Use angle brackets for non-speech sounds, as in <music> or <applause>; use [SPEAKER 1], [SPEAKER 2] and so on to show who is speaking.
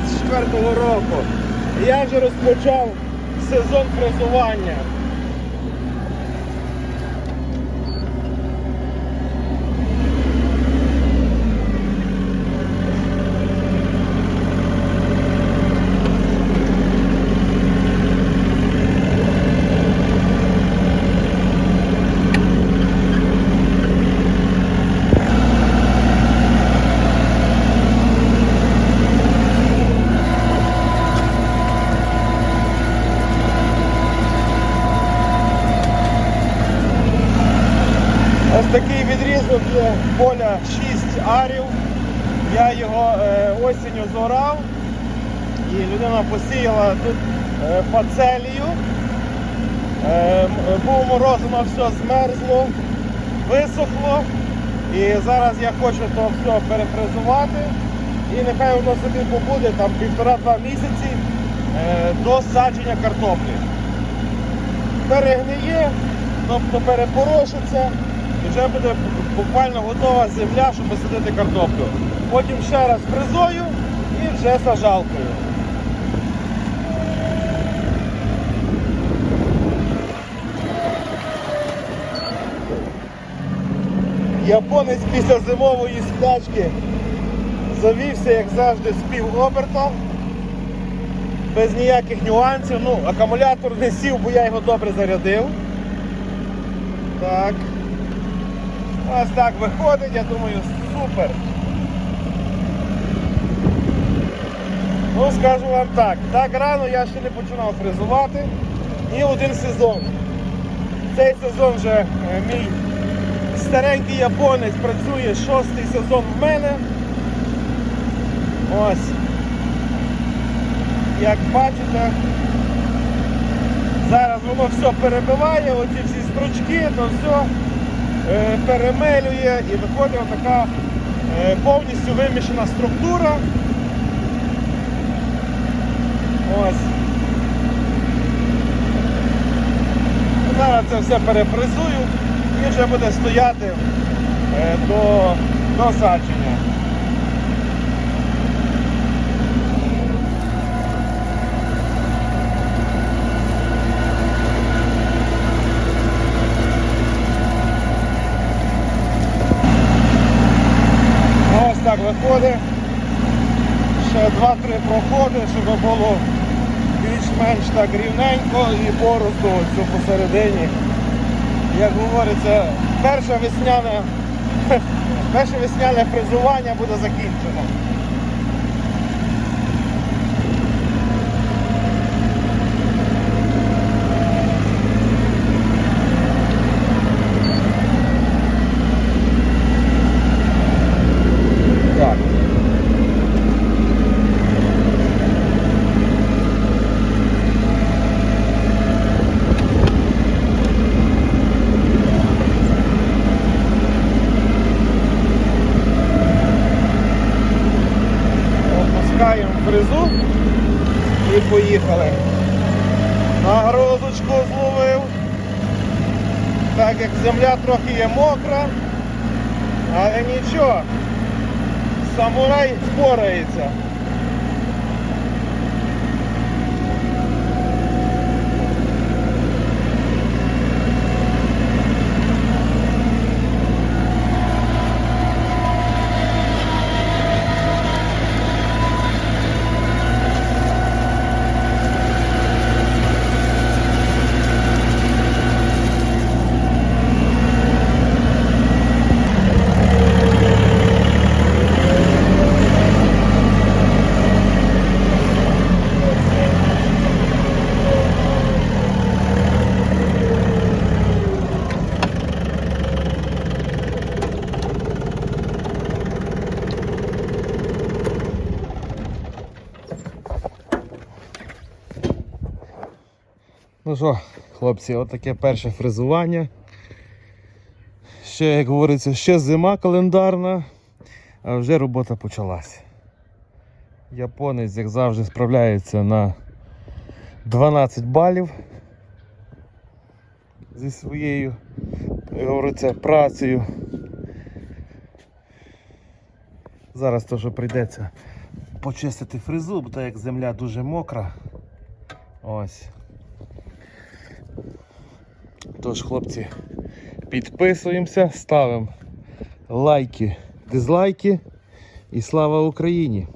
[SPEAKER 1] 2024 року. Я вже розпочав сезон фрезування. Поля 6 арів. Я його е, осінню зорав і людина посіяла тут е, пацелію. Е, був мороз, воно все змерзло, висохло. І зараз я хочу то все перефрезувати. І нехай воно собі побуде там півтора-два місяці до садження картоплі перегниє, тобто перепорошиться, вже буде буквально готова земля, щоб посадити картоплю. Потім ще раз фрезою і вже сажалкою. Японець після зимової сплячки завівся, як завжди, з пів оберта без ніяких нюансів. Ну, акумулятор не сів, бо я його добре зарядив. Так. Ось так виходить, я думаю, супер. Ну, скажу вам так, так рано я ще не починав фрезувати ні один сезон. Цей сезон вже е, мій старенький японець працює шостий сезон в мене. Ось. Як бачите, зараз воно все перебиває, оці всі стручки, то все перемелює і виходить така е, повністю вимішана структура. Ось. Зараз це все перепресую і вже буде стояти е, до, до так виходить. Ще два-три проходи, щоб було більш-менш так рівненько і борозду цю посередині. Як говориться, перше весняне, <laughs> перше весняне призування буде закінчено. Так. Опускаємо фрезу і поїхали. Нагрузочку зловив. Так як земля трохи є мокра, але нічого, самурай спорається. Ну що, хлопці, отаке перше фрезування. Ще, як говориться, ще зима календарна, а вже робота почалась. Японець, як завжди, справляється на 12 балів зі своєю, як говориться, працею. Зараз теж прийдеться почистити фрезу, бо так як земля дуже мокра. Ось. Тож, хлопці, підписуємося, ставимо лайки, дизлайки і слава Україні!